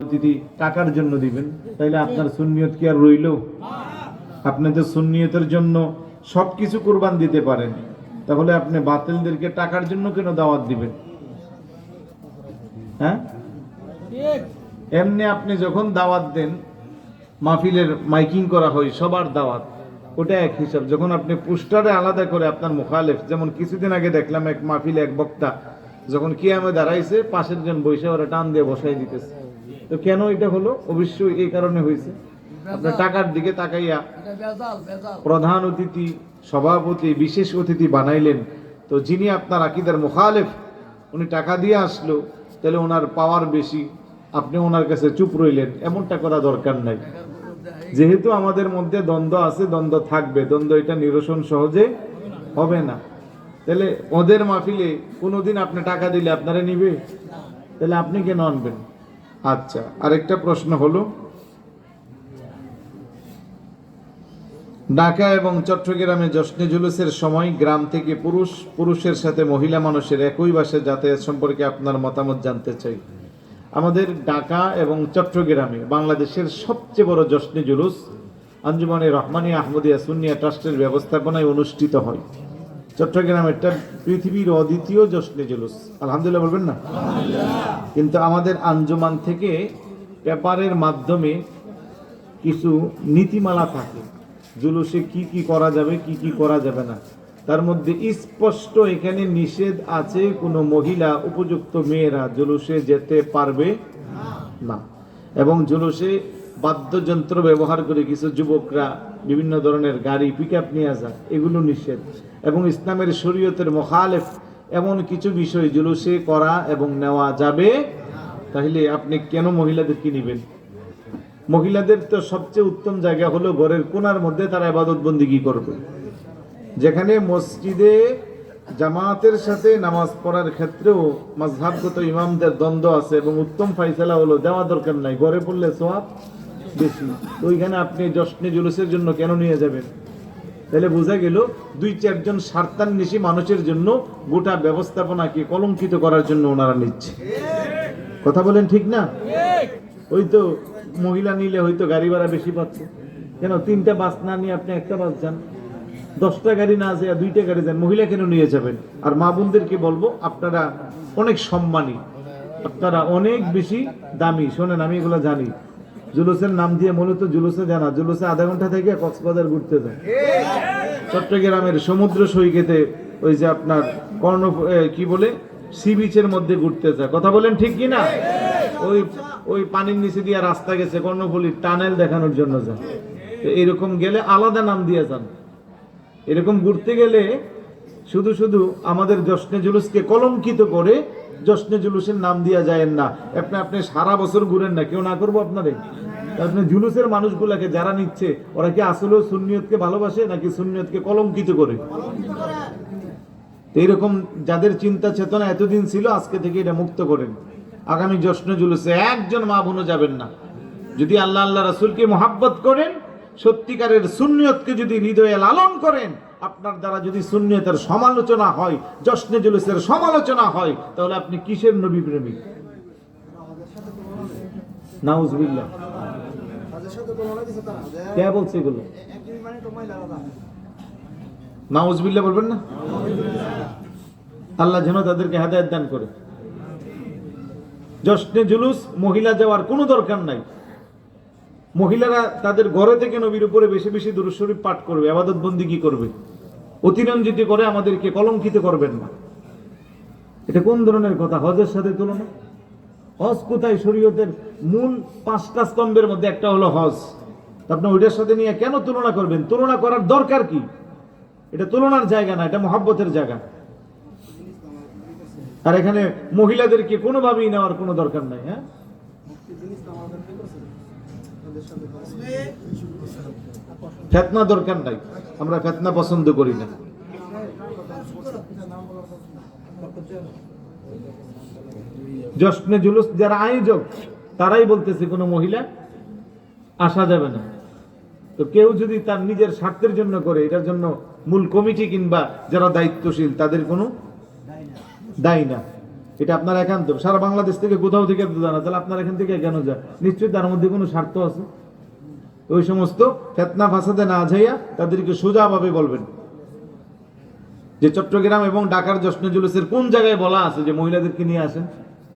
অতিথি টাকার জন্য দিবেন। তাইলে আপনার কি আর রইল? জন্য সবকিছু কোরবান দিতে পারেন। তাহলে আপনি বাতিলদেরকে টাকার জন্য কেন দাওয়াত দিবেন? হ্যাঁ? এমনি আপনি যখন দাওয়াত দেন, মাহফিলের মাইকিং করা হয়, সবার দাওয়াত, ওটা এক হিসাব। যখন আপনি পোস্টারে আলাদা করে আপনার মুখালেফ, যেমন কিছুদিন আগে দেখলাম এক মাহফিলে এক বক্তা যখন কিয়ামে দাঁড়াইছে, পাশের জন বৈশা ওরা টান দিয়ে বসাই দিতেছে। তো কেন এটা হলো? অবশ্যই এই কারণে হয়েছে। আপনার টাকার দিকে তাকাইয়া প্রধান অতিথি, সভাপতি, বিশেষ অতিথি বানাইলেন। তো যিনি আপনার আকিদার মুখালেফ, উনি টাকা দিয়ে আসলো, তাহলে ওনার পাওয়ার বেশি। আপনি ওনার কাছে চুপ রইলেন, এমনটা করা দরকার নাই। যেহেতু আমাদের মধ্যে দ্বন্দ্ব আছে, দ্বন্দ্ব থাকবে। দ্বন্দ্ব এটা নিরসন সহজে হবে না। তাহলে ওদের মাহফিলে কোনোদিন আপনি টাকা দিলে আপনারা নিবে? তাহলে আপনি কেন আনবেন? আচ্ছা আরেকটা প্রশ্ন হলো, ঢাকা এবং চট্টগ্রামে জশ্নে জুলুসের সময় গ্রাম থেকে পুরুষ, পুরুষের সাথে মহিলা মানুষের একই বাসে যাতায়াত সম্পর্কে আপনার মতামত জানতে চাই। আমাদের ঢাকা এবং চট্টগ্রামে বাংলাদেশের সবচেয়ে বড় জশ্নে জুলুস আঞ্জুমানে রহমানী আহমদিয়া সুনিয়া ট্রাস্টের ব্যবস্থাপনায় অনুষ্ঠিত হয়। চট্টগ্রামেরটা পৃথিবীর অদ্বিতীয় জশ্নে জুলুস। আলহামদুলিল্লাহ বলবেন না? কিন্তু আমাদের আঞ্জুমান থেকে পেপারের মাধ্যমে কিছু নীতিমালা থাকে। জুলুসে কি কি করা যাবে, কি কি করা যাবে না। তার মধ্যে স্পষ্ট এখানে নিষেধ আছে, কোনো মহিলা, উপযুক্ত মেয়েরা জুলুসে যেতে পারবে না। এবং জুলুসে বাদ্যযন্ত্র ব্যবহার করে কিছু যুবকরা বিভিন্ন ধরনের গাড়ি পিক আপ নিয়ে যায়, এগুলো নিষেধ। এবং ইসলামের শরীয়তের মোখালেফ এমন কিছু বিষয় জুলুসে করা এবং নেওয়া যাবে তাহলে আপনি কেন মহিলাদেরকে নিবেন? মহিলাদের তো সবচেয়ে উত্তম জায়গা হলো ঘরের কোনার মধ্যে তারা আবাদত বন্দিগি করবে? যেখানে মসজিদে জামাতের সাথে নামাজ পড়ার ক্ষেত্রেও মাঝহাবগত ইমামদের দ্বন্দ্ব আছে এবং উত্তম ফাইসালা হলো দেওয়া দরকার নাই। ঘরে পড়লে সোয়াব বেশি। ওইখানে আপনি জশ্নে জুলুসের জন্য কেন নিয়ে যাবেন? তাহলে বোঝা গেল, দুই চারজন স্বার্থান্বেষী মানুষের জন্য গোটা ব্যবস্থাপনাকে কলঙ্কিত করার জন্য ওনারা নিচ্ছে। কথা বলেন ঠিক না? ওই তো মহিলা নিলে হয়তো গাড়ি ভাড়া বেশি পাচ্ছে। কেন? তিনটা বাস না নিয়ে আপনি একটা বাস যান। দশটা গাড়ি না যায় দুইটা গাড়ি যান, মহিলা কেন নিয়ে যাবেন? আর মা বোনদেরকে বলব, আপনারা অনেক সম্মানী, আপনারা অনেক বেশি দামি। শোনেন, আমি এগুলো জানি। জুলুসের নাম দিয়ে মূলত জুলুসে জানা জুলুসে আধা ঘণ্টা থেকে কক্সবাজার ঘুরতে যায়। চট্টগ্রামের সমুদ্র সৈকতে ওই যে আপনার কর্ণ কি বলে? সি বিচের মধ্যে ঘুরতে যায়। কথা বলেন ঠিক কি না? ওই ওই পানির নিচে দিয়ে রাস্তা গেছে, কর্ণফুলির টানেল দেখানোর জন্য যান তো এরকম গেলে আলাদা নাম দিয়ে যান। এরকম ঘুরতে গেলে শুধু শুধু আমাদের জশ্নে জুলুসকে কলঙ্কিত করে জশ্নে জুলুসের নাম দিয়া যায় না। আপনি আপনি সারা বছর ঘুরেন না, কেউ না করব আপনারে তা আপনি জুলুসের মানুষগুলাকে যারা নিচ্ছে, ওরা কি আসলেও সুন্নিয়তকে ভালোবাসে নাকি সুন্নিয়তকে কলঙ্কিত করে? এইরকম যাদের চিন্তা চেতনা এতদিন ছিল, আজকে থেকে এটা মুক্ত করেন। আগামী জশ্ন জুলুসে একজন মা বোনও যাবেন না। যদি আল্লাহ আল্লাহ রাসুলকে মোহাব্বত করেন সত্যিকারের সুন্নিয়তকে যদি হৃদয়ে লালন করেন, আপনার দ্বারা যদি সুন্নিয়তের সমালোচনা হয়, জশ্নে জুলুসের সমালোচনা হয়, তাহলে আপনি কিসের নবী প্রেমিক? নাউজবিল্লাহ। কে নাউজবিল্লাহ বলবেন না? আল্লাহ যেন তাদেরকে হেদায়ত দান করে। জশ্নে জুলুস, মহিলা যাওয়ার কোনো দরকার নাই। মহিলারা তাদের ঘরে থেকে নবীর উপরে বেশি বেশি দুরূদ শরীফ পাঠ করবে আবাদত বন্দি কি করবে? অতিরঞ্জিত করে আমাদেরকে কলঙ্কিত করবেন না। এটা কোন ধরনের কথা? হজের সাথে তুলনা? হজ কোথায়? শরীয়তের মূল পাঁচটা স্তম্ভের মধ্যে একটা হলো হজ। আপনি ওইটার সাথে নিয়ে কেন তুলনা করবেন? তুলনা করার দরকার কি? এটা তুলনার জায়গা না, এটা মহাব্বতের জায়গা। আর এখানে মহিলাদেরকে কোনোভাবেই নেওয়ার কোনো দরকার নাই হ্যাঁ? ফেতনা দরকার নাই, আমরা ফেতনা পছন্দ করি না। জশ্নে জুলুস যারা আয়োজক, তারাই বলতেছে, কোনো মহিলা আসা যাবে না। তো কেউ যদি তার নিজের স্বার্থের জন্য করে, এটার জন্য মূল কমিটি কিংবা যারা দায়িত্বশীল, তাদের কোনো দায়ী না। এটা আপনার একান্ত। সারা বাংলাদেশ থেকে কোথাও থেকে জানা, তাহলে আপনার এখান থেকে কেন যায়? নিশ্চয়ই তার মধ্যে কোনো স্বার্থ আছে। ওই সমস্ত ফেতনা ফাসাদে না যাইয়া তাদেরকে সোজাভাবে বলবেন। যে চট্টগ্রাম এবং ঢাকার জশ্ন জুলুসের কোন জায়গায় বলা আছে যে মহিলাদেরকে নিয়ে আসেন?